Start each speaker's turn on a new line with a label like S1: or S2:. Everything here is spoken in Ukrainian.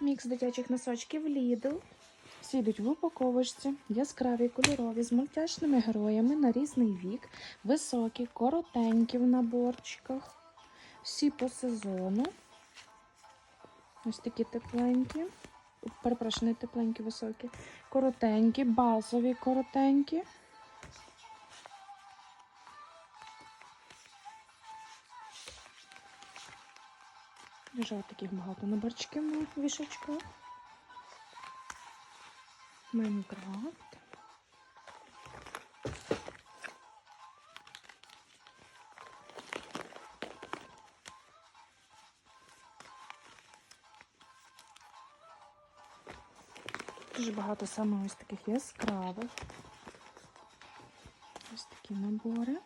S1: Мікс дитячих носочків Lidl. Всі йдуть в упаковочці, яскраві, кольорові, з мультяшними героями на різний вік, високі, коротенькі в наборчиках. Всі по сезону. Ось такі тепленькі. Перепрошую, не тепленькі, високі. Коротенькі, базові коротенькі. Дуже таких багато наборчиків на вішачках. Майнкрафт. Дуже багато саме ось таких яскравих. Ось такі набори.